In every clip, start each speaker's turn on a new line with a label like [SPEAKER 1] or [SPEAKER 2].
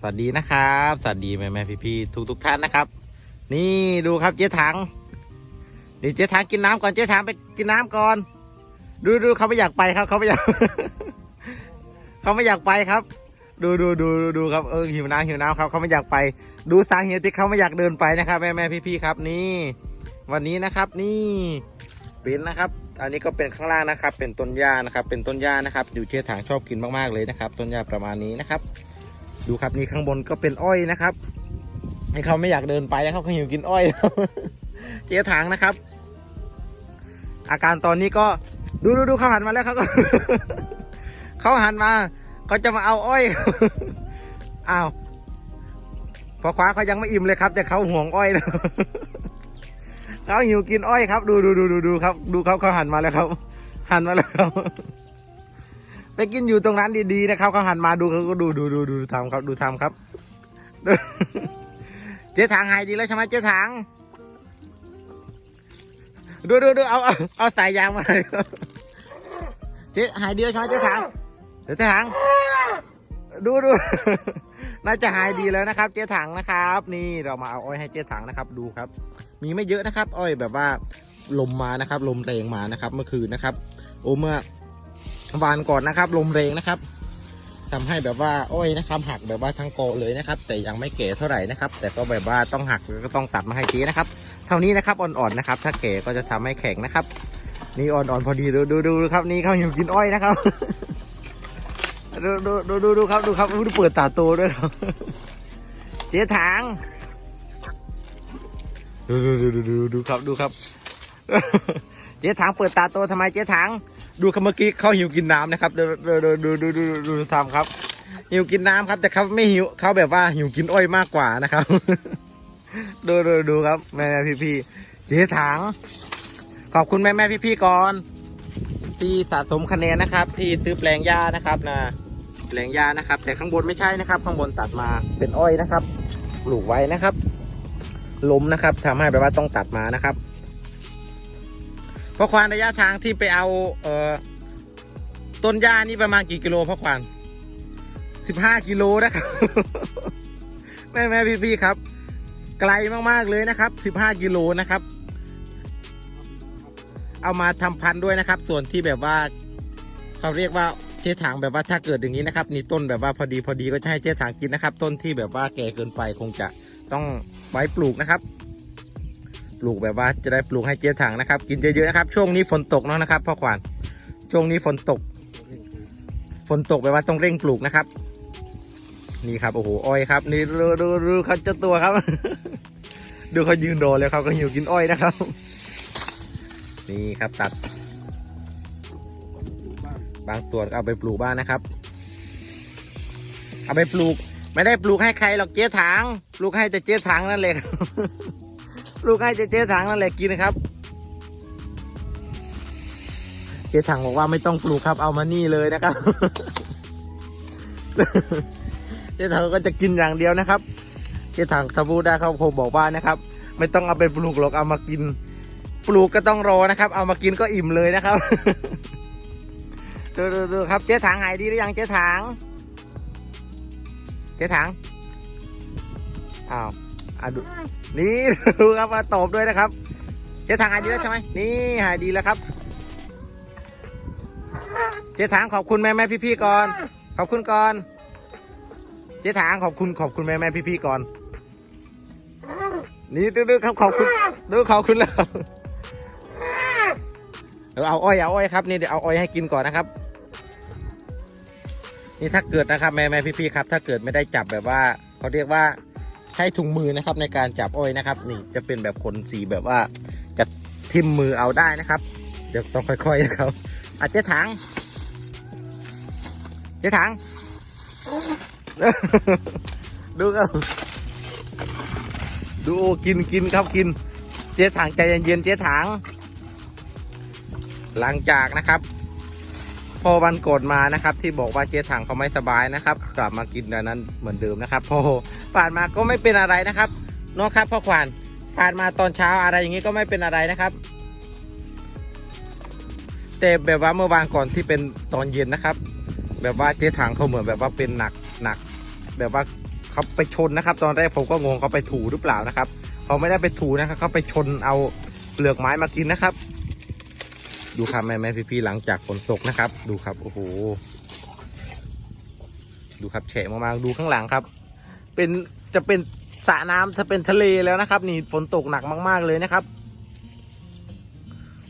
[SPEAKER 1] สวัสดีนะครับ สวัสดีแม่แม่พี่พี่ทุกทุกท่านนะครับ นี่ดูครับเจ๊ถังนี่เจ๊ถังกินน้ำก่อนเจ๊ถังไปกินน้ำก่อน ดูดูเขาไม่อยากไปครับเขาไม่อยากเขาไม่อยากไปครับ ดูดูดูดูครับเออหิวน้ำหิวน้ำครับเขาไม่อยากไป ดูสาเหตุที่เขาไม่อยากเดินไปนะครับแม่แม่พี่พี่ครับ นี่ วันนี้นะครับนี่เป็นนะครับ อันนี้ก็เป็นข้างล่างนะครับ เป็นต้นหญ้านะครับ เป็นต้นหญ้านะครับ อยู่เจ๊ถังชอบกินมากๆเลยนะครับ ต้นหญ้าประมาณนี้นะครับ ดูครับนี่ข้างบนก็เป็นอ้อยนะครับให้เขาไม่อยากเดินไปนะครับเขาหิวกินอ้อยเจ๊ถังนะครับ อาการตอนนี้ก็ดูดูดูเขาหันมาแล้วเขาก็เขาหันมาเขาจะมาเอาอ้อยอ้าวพอคว้าเขายังไม่อิ่มเลยครับ แต่เขาห่วงอ้อยนะเขาหิวกินอ้อยครับ ดูดูดูดูดูครับ ดูเขาเขาหันมาแล้วครับ หันมาแล้วครับ ไปกินอยู่ตรงนั้นดีๆนะครับเขาหันมาดูเขาก็ดูดูดูดูทำครับดูทำครับ เจ๊ถางหายดีแล้วใช่ไหมเจ๊ถางดูดูดูเอาเอาเอาสายยางมาเลยเจ๊หายดีแล้วใช่ไหมเจ๊ถางเจ๊ถางดูดูน่าจะหายดีแล้วนะครับ เจ๊ถังนะครับ นี่เรามาเอาอ้อยให้เจ๊ถังนะครับ ดูครับ มีไม่เยอะนะครับ อ้อยแบบว่าลมมานะครับ ลมแรงมานะครับ เมื่อคืนนะครับ โอ้เมื่อ วานก่อนนะครับ ลมแรงนะครับทำให้แบบว่าอ้อยนะครับ หักแบบว่าทั้งโกเลยนะครับ แต่ยังไม่เก๋เท่าไหร่นะครับ แต่ก็แบบว่าต้องหักก็ต้องตัดมาให้เจ๊นะครับ เท่านี้นะครับอ่อนๆนะครับ ถ้าเก๋ก็จะทำให้แข็งนะครับ นี่อ่อนๆพอดีดูดูดูครับนี่เขาหิวกินอ้อยนะครับดูดูดูดูดูครับดูครับดูเปิดตาโตด้วยครับเจ๊ถางดูดูดูดูดูครับดูครับ เจ๊ถังเปิดตาโตทำไมเจ๊ถัง ดูครัเมื่อกี้เขาหิวกินน้ำนะครับดูดูดูดูดูดูทำครับ หิวกินน้ำครับ แต่เขาไม่หิวเขาแบบว่าหิวกินอ้อยมากกว่านะครับ ดูดูดูครับแม่พี่พี่เจ๊ถัง ขอบคุณแม่แม่พี่พี่ก่อน ที่สะสมคะแนนนะครับ ที่ซื้อแปลงหญ้านะครับนะแปลงหญ้านะครับ แต่ข้างบนไม่ใช่นะครับ ข้างบนตัดมาเป็นอ้อยนะครับปลูกไว้นะครับล้มนะครับ ทำให้แบบว่าต้องตัดมานะครับ พราะควานระยะทางที่ไปเอาเอ่อต้นหญ้านี่ประมาณกี่กิโลพ่อควานสิบห้ากิโลนะครับแม่แม่พี่พี่ครับ ไกลมากๆเลยนะครับสิบห้ากิโลนะครับ เอามาทำพันธุ์ด้วยนะครับ ส่วนที่แบบว่าเขาเรียกว่าเจ๊ถังแบบว่าถ้าเกิดอย่างนี้นะครับนี่ต้นแบบว่าพอดีพอดีก็จะให้เจ๊ถังกินนะครับ ต้นที่แบบว่าแก่เกินไปคงจะต้องไว้ปลูกนะครับ ปลูกแบบว่าจะได้ปลูกให้เจ๊ถังนะครับ กินเยอะๆนะครับ ช่วงนี้ฝนตกเนาะนะครับพ่อขวานช่วงนี้ฝนตก ฝนตกแบบว่าต้องเร่งปลูกนะครับ นี่ครับโอ้โหอ้อยครับ นี่ดูดูดูเขาเจ้าตัวครับ ดูเขายืนรอเลยเขาก็หิวกินอ้อยนะครับ นี่ครับตัด บางส่วนก็เอาไปปลูกบ้านนะครับ เอาไปปลูก ไม่ได้ปลูกให้ใครหรอกเจ๊ถังปลูกให้แต่เจ๊ถังนั่นแหละป ลูกให้แต่เจ๊ถังนั่นแหละกินนะครับ เจ๊ถังบอกว่าไม่ต้องปลูกครับเอามานี่เลยนะครับ เจ๊ถังก็จะกินอย่างเดียวนะครับ เจ๊ถังสบูได้เขาคงบอกว่านะครับ ไม่ต้องเอาไปปลูกหรอกเอามากิน ปลูกก็ต้องรอนะครับ เอามากินก็อิ่มเลยนะครับดูดูดูครับเจ๊ถังหายดีหรือยังเจ๊ถังเจ๊ถังอ้าว อะดูนี่ดูครับมาตอบด้วยนะครับเจ๊ถังหายดีแล้วใช่ไหมนี่หายดีแล้วครับ เจ๊ถังขอบคุณแม่แม่พี่พี่ก่อน ขอบคุณก่อน เจ๊ถังขอบคุณขอบคุณแม่แม่พี่พี่ก่อน นี่ดูดูครับขอบคุณดูขอบคุณแล้วเดี๋ยวเอาอ้อยเอาอ้อยครับนี่เดี๋ยวเอาอ้อยให้กินก่อนนะครับ นี่ถ้าเกิดนะครับแม่แม่พี่ๆครับ ถ้าเกิดไม่ได้จับแบบว่าเขาเรียกว่า ช้ถุงมือนะครับในการจับอ้อยนะครับ นี่จะเป็นแบบขนสีแบบว่าจะทิ่มมือเอาได้นะครับ เดี๋ยวต้องค่อยๆนะครับอาจจะถังเจ๊ถังดูครับดูกินกินครับกิน เจ๊ถังใจเย็นๆเจ๊ถังหลังจากนะครับพอวันก่อนมานะครับ ที่บอกว่าเจ๊ถังเขาไม่สบายนะครับ กลับมากินอันนั้นเหมือนเดิมนะครับพอ ผ่านมาก็ไม่เป็นอะไรนะครับเนาะครับพ่อขวานผ่านมาตอนเช้าอะไรอย่างนี้ก็ไม่เป็นอะไรนะครับ แต่แบบว่าเมื่อวานก่อนที่เป็นตอนเย็นนะครับ แบบว่าเจ๊ถังเขาเหมือนแบบว่าเป็นหนักหนัก แบบว่าเขาเขาไปชนนะครับ ตอนแรกผมก็งงเขาไปถูหรือเปล่านะครับเขาไม่ได้ไปถูนะครับเขาไปชนเอาเปลือกไม้มากินนะครับ ดูครับแม่แม่พี่ๆหลังจากฝนตกนะครับ ดูครับโอ้โหดูครับแฉะมากๆดูข้างหลังครับ เป็นจะเป็นสระน้ำถ้าเป็นทะเลแล้วนะครับ นี่ฝนตกหนักมาก ๆ เลยนะครับ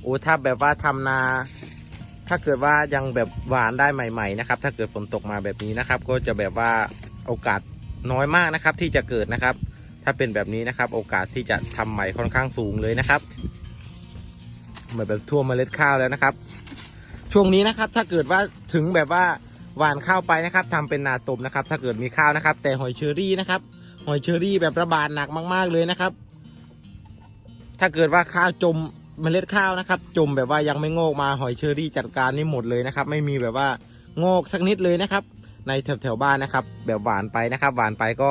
[SPEAKER 1] โอ้ถ้าแบบว่าทำนา ถ้าเกิดว่ายังแบบหวานได้ใหม่ ๆ นะครับ ถ้าเกิดฝนตกมาแบบนี้นะครับ ก็จะแบบว่าโอกาสน้อยมากนะครับ ที่จะเกิดนะครับ ถ้าเป็นแบบนี้นะครับ โอกาสที่จะทำใหม่ค่อนข้างสูงเลยนะครับเหมือนแบบทั่วเมล็ดข้าวแล้วนะครับ ช่วงนี้นะครับ ถ้าเกิดว่าถึงแบบว่า หวานข้าวไปนะครับทำเป็นนาตมนะครับ ถ้าเกิดมีข้าวนะครับ แต่หอยเชอรี่นะครับ หอยเชอรี่แบบระบาดหนักมาก ๆเลยนะครับ ถ้าเกิดว่าข้าวจมเมล็ดข้าวนะครับ จมแบบว่ายังไม่งอกมาหอยเชอรี่จัดการนี่หมดเลยนะครับ ไม่มีแบบว่างอกสักนิดเลยนะครับ ในแถวแถวๆบ้านนะครับ แบบหวานไปนะครับ หวานไปก็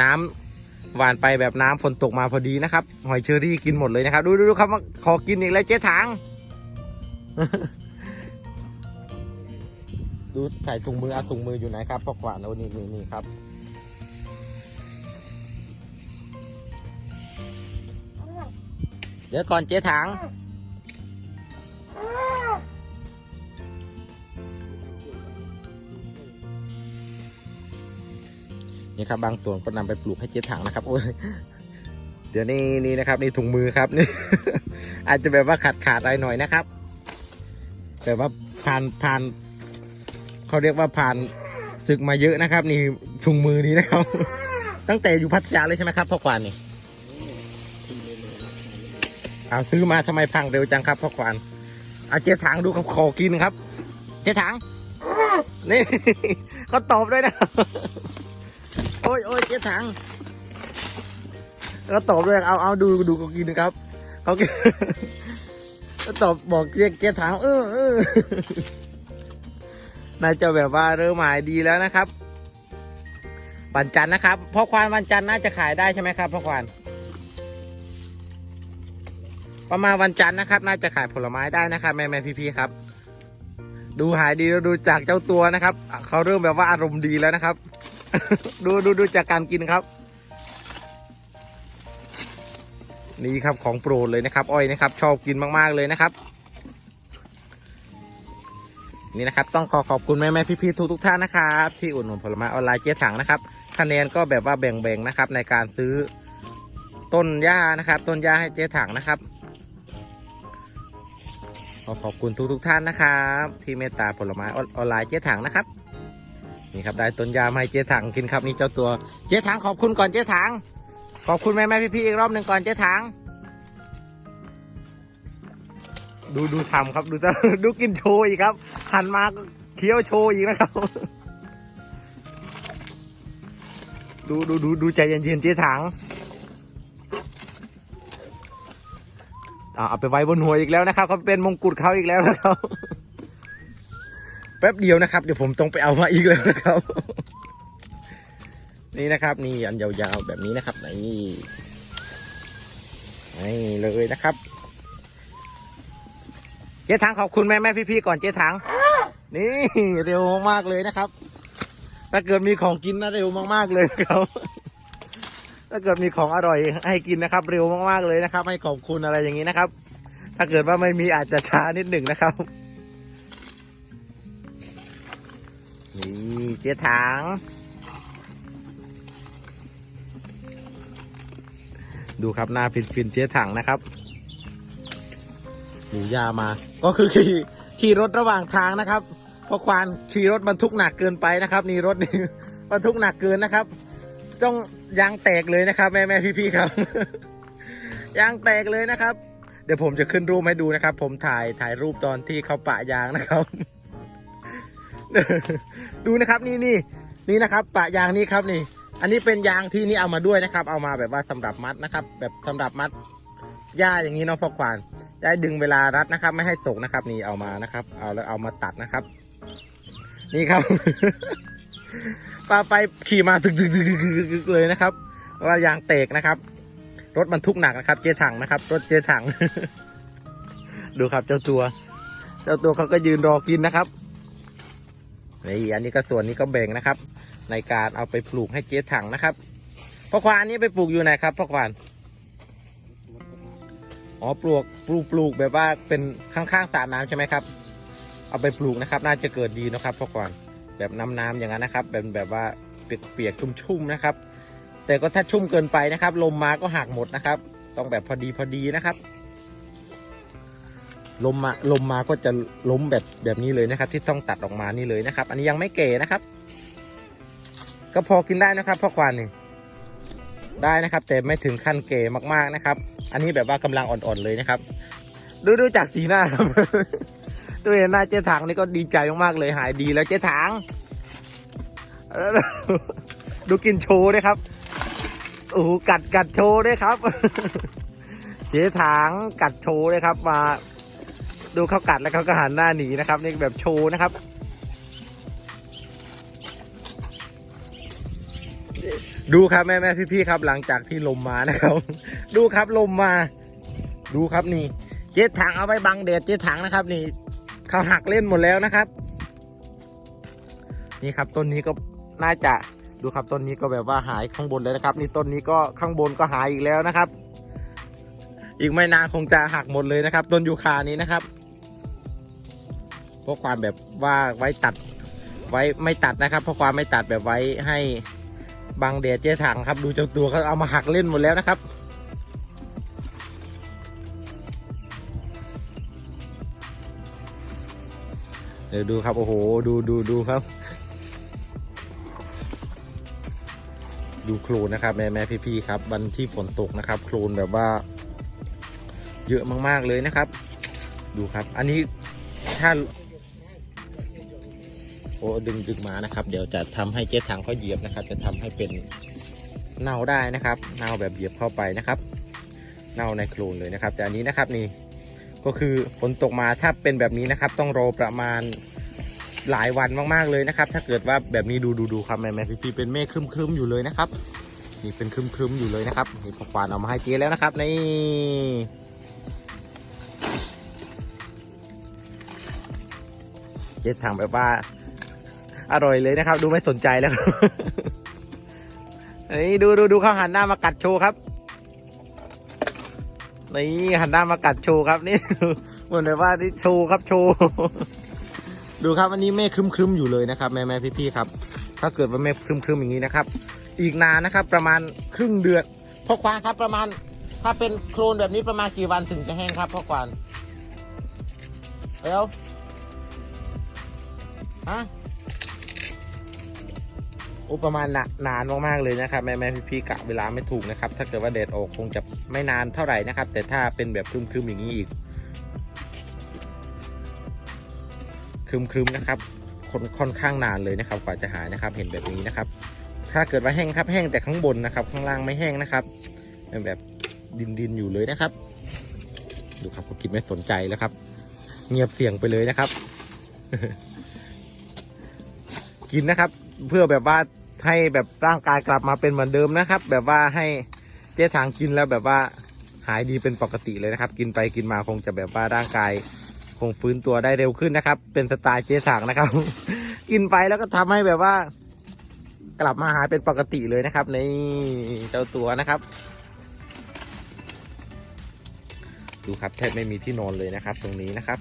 [SPEAKER 1] น้ำหวานไปแบบน้ำฝนตกมาพอดีนะครับ หอยเชอรี่กินหมดเลยนะครับ ดูดูดูครับขอกินอีกแล้วเจ๊ถัง ดูใส่ถุงมือเอาถุงมืออยู่ไหนครับพอกวาดโอ้นี่นี่นี่ครับ เดี๋ยวก่อนเจ๊ถัง นี่ครับบางส่วนก็นำไปปลูกให้เจ๊ถังนะครับโอ้ยเดี๋ยวนี้นี่นะครับนี่ถุงมือครับนี่ อาจจะแบบว่าขาดขาดอะไรหน่อยนะครับ แต่ว่าผ่านผ่าน เขาเรียกว่าผ่านศึกมาเยอะนะครับ นี่ถุงมือนี้นะครับ ตั้งแต่อยู่พัทยาเลยใช่ไหมครับพ่อควานนี่เอาซื้อมาทำไมพังเร็วจังครับพ่อควานเอาเจ๊ถังดูครับขอกินครับ เจ๊ถังนี่เขาตอบด้วยนะโอ้ยโอ้ยเจ๊ถังแล้วตอบด้วยเอาเอาดูดูเขากินนะครับเขากินแล้วตอบบอกเจ๊เจ๊ถังเออเออ น่าจะแบบว่าเริ่มหมายดีแล้วนะครับวันจันทร์นะครับพ่อควานวันจันทร์น่าจะขายได้ใช่ไหมครับพ่อควานประมาณวันจันทร์นะครับ น่าจะขายผลไม้ได้นะครับแม่แม่พี่ๆครับ ดูหายดีแล้วดูจากเจ้าตัวนะครับเขาเริ่มแบบว่าอารมณ์ดีแล้วนะครับ ดูดูดูจากการกินครับ นี่ครับของโปรดเลยนะครับ อ้อยนะครับ ชอบกินมากๆเลยนะครับ นี่นะครับต้องขอขอบคุณแม่แม่พี่ๆทุกทุกท่านนะครับที่อุดหนุนผลไม้ออนไลน์เจ๊ถังนะครับคะแนนก็แบบว่าแบ่งๆนะครับในการซื้อต้นหญ้านะครับ ต้นหญ้าให้เจ๊ถังนะครับขอขอบคุณทุกทุกท่านนะครับ ที่เมตตาผลไม้ออนไลน์เจ๊ถังนะครับนี่ครับได้ต้นยามาให้เจ๊ถังกินครับนี่เจ้าตัวเจ๊ถังขอบคุณก่อนเจ๊ถังขอบคุณแม่แม่พี่ๆอีกรอบหนึ่งก่อนเจ๊ถัง ดูดูทำครับดูจะดูกินโชว์อีกครับหันมาก็เคี้ยวโชว์อีกนะครับ ดูดูดูดูใจเย็นๆเจ๊ถังอ่าเอาไปไว้บนหัวอีกแล้วนะครับเขาเป็นมงกุฎเขาอีกแล้วนะครับแป๊บเดียวนะครับ เดี๋ยวผมต้องไปเอามาอีกแล้วนะครับ นี่นะครับนี่อันยาวๆแบบนี้นะครับนี่นี่เลยนะครับ เจ๊ถังขอบคุณแม่แม่พี่ๆก่อนเจ๊ถัง นี่เร็วมากๆเลยนะครับ ถ้าเกิดมีของกินนะเร็วมากๆเลยครับ ถ้าเกิดมีของอร่อยให้กินนะครับ เร็วมากๆเลยนะครับ ให้ขอบคุณอะไรอย่างนี้นะครับ ถ้าเกิดว่าไม่มีอาจจะช้านิดหนึ่งนะครับ นี่เจ๊ถัง ดูครับหน้าฟินฟินๆเจ๊ถังนะครับ หมูยามา ก็คือขี่ขี่รถระหว่างทางนะครับเพราะควานขี่รถบรรทุกหนักเกินไปนะครับ นี่รถนี่บรรทุกหนักเกินนะครับ ต้องยางแตกเลยนะครับ แม่แม่พี่พี่ครับยางแตกเลยนะครับ เดี๋ยวผมจะขึ้นรูปให้ดูนะครับ ผมถ่ายถ่ายรูปตอนที่เขาปะยางนะครับ ดูนะครับนี่นี่นี่นะครับ ปะยางนี่ครับนี่ อันนี้เป็นยางที่นี่เอามาด้วยนะครับ เอามาแบบว่าสำหรับมัดนะครับ แบบสำหรับมัดหญ้าอย่างนี้เนาะพ่อควาน ได้ดึงเวลารัดนะครับ ไม่ให้ตกนะครับ นี่เอามานะครับ เอาแล้วเอามาตัดนะครับ นี่ครับปลาไปขี่มาตึกตึกตึกตึกเลยนะครับว่ายางเตกนะครับ รถบรรทุกหนักนะครับ เจถังนะครับ รถเจถัง ดูครับเจ้าตัว เจ้าตัวเขาก็ยืนรอกินนะครับนี่อันนี้ก็ส่วนนี้ก็แบ่งนะครับ ในการเอาไปปลูกให้เจ๊ถังนะครับพ่อควาอันนี้ไปปลูกอยู่ไหนครับพ่อควาน อ๋อปลูกปลูกปลูกแบบว่าเป็นข้างๆสระน้ำใช่ไหมครับ เอาไปปลูกนะครับ น่าจะเกิดดีนะครับพ่อควานแบบน้ำน้ำอย่างนั้นนะครับเป็นแบบว่าเปียกๆชุ่มๆนะครับ แต่ก็ถ้าชุ่มเกินไปนะครับ ลมมาก็หักหมดนะครับ ต้องแบบพอดีพอดีนะครับลมมาลมมาก็จะล้มแบบแบบนี้เลยนะครับ ที่ต้องตัดออกมานี่เลยนะครับ อันนี้ยังไม่เก๋นะครับ ก็พอกินได้นะครับพ่อควานนี่ ได้นะครับ แต่ไม่ถึงขั้นเก๋มากๆนะครับ อันนี้แบบว่ากำลังอ่อนๆเลยนะครับ ดูดูจากสีหน้าครับ ดูเห็นหน้าเจ๊ถังนี่ก็ดีใจมากๆเลยหายดีแล้วเจ๊ถังดูกินโชว์ด้วยครับโอ้โหกัดกัดโชว์ด้วยครับ เจ๊ถังกัดโชว์ด้วยครับ มา ดูเขากัดแล้วเขาก็หันหน้าหนีนะครับ นี่แบบโชว์นะครับ ดูครับแม่แม่พี่พี่ๆครับ หลังจากที่ลมมานะครับ ดูครับลมมา ดูครับนี่ เจ๊ถังเอาไปบังแดดเจ๊ถังนะครับนี่เขาหักเล่นหมดแล้วนะครับ นี่ครับต้นนี้ก็น่าจะดูครับต้นนี้ก็แบบว่าหายข้างบนเลยนะครับ นี่ต้นนี้ก็ข้างบนก็หายอีกแล้วนะครับ อีกไม่นานคงจะหักหมดเลยนะครับ ต้นยูคานี้นะครับเพราะความแบบว่าไว้ตัดไว้ไม่ตัดนะครับ เพราะความไม่ตัดแบบไว้ให้ บังแดดเจ๊ถังครับ ดูเจ้าตัวเขาเอามาหักเล่นหมดแล้วนะครับ เดี๋ยวดูครับโอ้โหดูดูดูครับ ดูโคลนนะครับ แม่แม่พี่พี่ครับ วันที่ฝนตกนะครับ โคลนแบบว่า เยอะมากๆเลยนะครับ ดูครับ อันนี้ถ้า อ้ดึงดึงมานะครับ เดี๋ยวจะทำให้เจ๊ถังเขาเหยียบนะครับ จะทำให้เป็นเน่าได้นะครับ เน่าแบบเหยียบเข้าไปนะครับ เน่าในโคลนเลยนะครับ แต่อันนี้นะครับนี่ก็คือฝนตกมาถ้าเป็นแบบนี้นะครับ ต้องรอประมาณหลายวันมากๆเลยนะครับ ถ้าเกิดว่าแบบนี้ดูดูดูครับแม่แม่พี่พีเป็นเมฆครึ้มๆอยู่เลยนะครับนี่เป็นครึ้มๆอยู่เลยนะครับนี่พอควานเอามาให้เจ๊แล้วนะครับนี่เจ๊ถังแบบว่า อร่อยเลยนะครับ ดูไม่สนใจแล้วนี่ดูดูดูเขาหันหน้ามากัดโชว์ครับนี่หันหน้ามากัดโชว์ครับนี่เหมือนแบบว่านี่โชว์ครับโชว์ดูครับอันนี้เมฆครึ้มอยู่เลยนะครับ แม่แม่พี่ๆครับ ถ้าเกิดว่าเมฆครึ้มอย่างนี้นะครับ อีกนานนะครับ ประมาณครึ่งเดือนพ่อควานครับประมาณ ถ้าเป็นโคลนแบบนี้ประมาณกี่วันถึงจะแห้งครับพ่อควานเร็วฮะ โอ้ประมาณนะนานมากๆเลยนะครับแม่แม่พี่พี่ๆกะเวลาไม่ถูกนะครับ ถ้าเกิดว่าแดดออกคงจะไม่นานเท่าไหร่นะครับ แต่ถ้าเป็นแบบครึมๆอย่างนี้อีกครึมๆนะครับค่อนค่อนข้างนานเลยนะครับ กว่าจะหายนะครับ เห็นแบบนี้นะครับ ถ้าเกิดว่าแห้งครับแห้งแต่ข้างบนนะครับ ข้างล่างไม่แห้งนะครับเป็นแบบดินๆอยู่เลยนะครับ ดูครับเขากินไม่สนใจแล้วครับ เงียบเสียงไปเลยนะครับ กินนะครับ เพื่อแบบว่าให้แบบร่างกายกลับมาเป็นเหมือนเดิมนะครับ แบบว่าให้เจ๊ถางกินแล้วแบบว่าหายดีเป็นปกติเลยนะครับ กินไปกินมาคงจะแบบว่าร่างกาย คงฟื้นตัวได้เร็วขึ้นนะครับ เป็นสไตล์เจ๊ถางนะครับ กินไปแล้วก็ทำให้แบบว่า กลับมาหายเป็นปกติเลยนะครับในเจ้าตัวนะครับ ดูครับแทบไม่มีที่นอนเลยนะครับ ตรงนี้นะครับ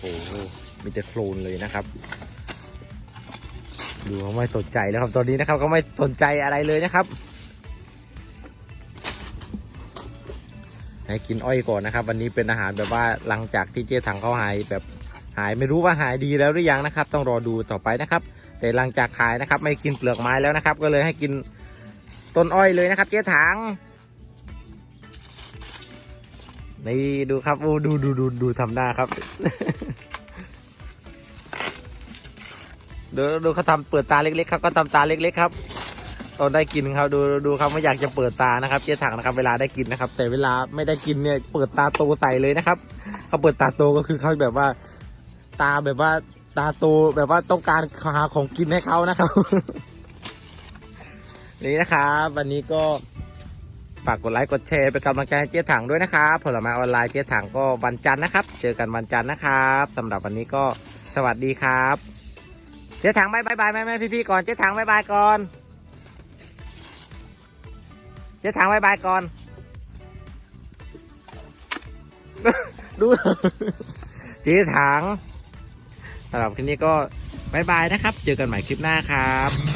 [SPEAKER 1] โอ้โหมีแต่โคลนเลยนะครับ ดูเขาไม่สนใจแล้วครับตอนนี้นะครับเขาไม่สนใจอะไรเลยนะครับให้กินอ้อยก่อนนะครับ วันนี้เป็นอาหารแบบว่าหลังจากที่เจ๊ถังเขาหายแบบหายไม่รู้ว่าหายดีแล้วหรือยังนะครับ ต้องรอดูต่อไปนะครับ แต่หลังจากหายนะครับ ไม่กินเปลือกไม้แล้วนะครับ ก็เลยให้กินต้นอ้อยเลยนะครับ เจ๊ถังนี่ดูครับโอ้ดูดูดูดูทำหน้าครับ ดูดูเขาทำเปิดตาเล็กๆครับก็ทำตาเล็กๆครับตอนได้กินครับดูดูครับไม่อยากจะเปิดตานะครับเจ๊ถังนะครับ เวลาได้กินนะครับ แต่เวลาไม่ได้กินเนี่ยเปิดตาโตใส่เลยนะครับเขาเปิดตาโตก็คือเขาแบบว่า ตาแบบว่าตาโตแบบว่าต้องการหาของกินให้เขานะครับนี่นะครับวันนี้ก็ฝากกดไลค์กดแชร์เป็นกำลังใจให้เจ๊ถังด้วยนะครับผลไม้ออนไลน์เจ๊ถังก็วันจันทร์นะครับ เจอกันวันจันทร์นะครับสำหรับวันนี้ก็สวัสดีครับ จ๊ถังบายบายบายแม่แม่พี่พี่ก่อนเจ๊ถังบายบายก่อนเจ๊ถังบายบายก่อน ดูเจ๊ถังสำหรับคลิปนี้ก็บายบายนะครับ เจอกันใหม่คลิปหน้าครับ